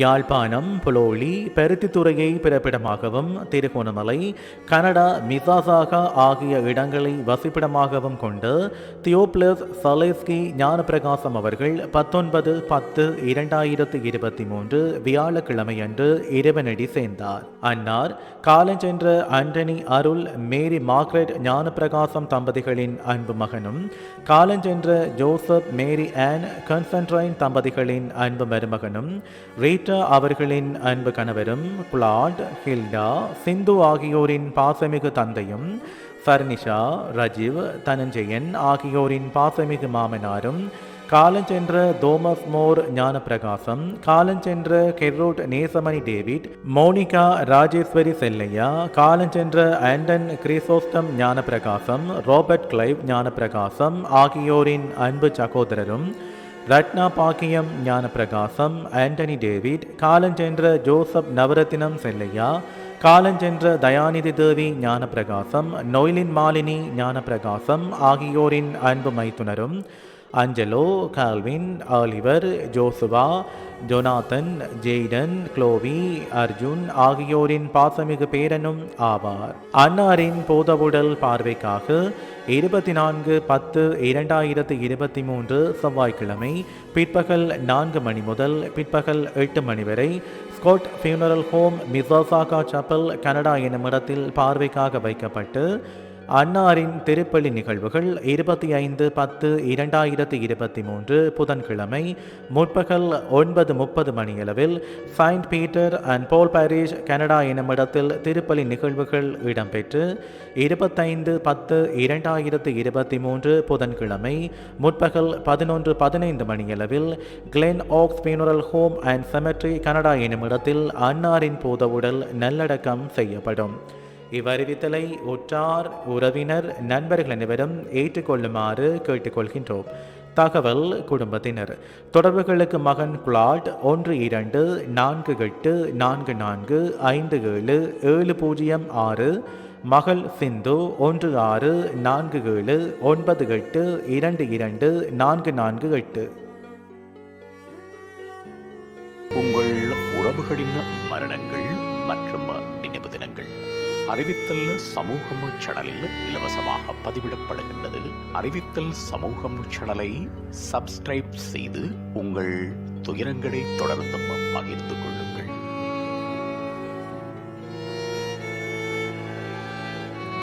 யாழ்ப்பாணம் புலோலி பருத்தித்துறையை பிறப்பிடமாகவும் Trincomalee Canada Mississauga ஆகிய இடங்களை வசிப்பிடமாகவும் கொண்டு தியோப்ளஸ் சலேஸ்கி ஞானப்பிரகாசம் அவர்கள் பத்தொன்பது பத்து இரண்டாயிரத்து இருபத்தி மூன்று வியாழக்கிழமையன்று இறைவனடி சேர்ந்தார். அன்னார் காலஞ்சென்ற Antony Arul Mary Margaret Gnanaprakasam தம்பதிகளின் அன்பு மகனும் காலஞ்சென்ற ஜோசப் மேரி ஆன் கன்சன்ட்ரைன் தம்பதிகளின் அன்பு மருமகனும் பெற்ற அவர்களின் அன்பு கணவரும் குலாட் ஹில்டா சிந்து ஆகியோரின் பாசமிகு தந்தையும் ஃபர்னிஷா ரஜீவ் தனஞ்சயன் ஆகியோரின் பாசமிகு மாமனாரும் காலஞ்சென்ற தோமஸ் மோர் ஞானப்பிரகாசம் காலஞ்சென்ற Garrod Nesamani David Monica Rajeswari Chelliah காலஞ்சென்ற Anton Chrysostom Gnanaprakasam Robert Clive Gnanaprakasam ஆகியோரின் அன்பு சகோதரரும் ரத்னா பாக்கியம் ஞானப்பிரகாசம் ஆண்டனி டேவிட் காலஞ்சென்ற ஜோசப் நவரத்தினம் செல்லையா காலஞ்சென்ற தயாநிதி தேவி ஞானப்பிரகாசம் நொய்லின் மாலினி ஞானப்பிரகாசம் ஆகியோரின் அன்பு மைத்துனரும் Angelo Calvin Oliver Joshua Jonathan Jayden குளோவி Arjun ஆகியோரின் பாசமிகு பேரனும் ஆவார். அன்னாரின் போதவுடல் பார்வைக்காக இருபத்தி நான்கு பத்து இரண்டாயிரத்து இருபத்தி மூன்று செவ்வாய்க்கிழமை பிற்பகல் நான்கு மணி முதல் பிற்பகல் எட்டு மணி வரை Scott funeral home Mississauga chapel Canada எனும் இடத்தில் பார்வைக்காக வைக்கப்பட்டு அன்னாரின் திருப்பலி நிகழ்வுகள் இருபத்தி ஐந்து பத்து இரண்டாயிரத்தி இருபத்தி மூன்று புதன்கிழமை முற்பகல் ஒன்பது முப்பது மணியளவில் Saint Peter and Paul parish Canada என்னுமிடத்தில் திருப்பலி நிகழ்வுகள் இடம்பெற்று இருபத்தைந்து பத்து இரண்டாயிரத்தி இருபத்தி மூன்று புதன்கிழமை முற்பகல் பதினொன்று பதினைந்து மணியளவில் Glen Oaks funeral home and cemetery Canada என்னுமிடத்தில் அன்னாரின் பூதவுடல் நல்லடக்கம் செய்யப்படும். இவ்வறிவித்தலை உற்றார் உறவினர் நண்பர்கள் அனைவரும் ஏற்றுக்கொள்ளுமாறு கேட்டுக்கொள்கின்றோம். தகவல் குடும்பத்தினர். தொடர்புகளுக்கு மகன் குளாட் ஒன்று இரண்டு நான்கு எட்டு நான்கு நான்கு ஐந்து ஏழு ஏழு பூஜ்ஜியம் ஆறு. மகள் சிந்து ஒன்று ஆறு நான்கு ஏழு ஒன்பது எட்டு இரண்டு இரண்டு நான்கு நான்கு எட்டு. உங்கள் உறவுகளின் மரணங்கள் மற்றும் அறிவித்தல் சமூகம் சேனலில் இலவசமாக பதிவிடப்படுகின்றது. அறிவித்தல் சமூகம் சேனலை சப்ஸ்கிரைப் செய்து உங்கள் துயரங்களை தொடர்ந்தும் பகிர்ந்து கொள்ளுங்கள்.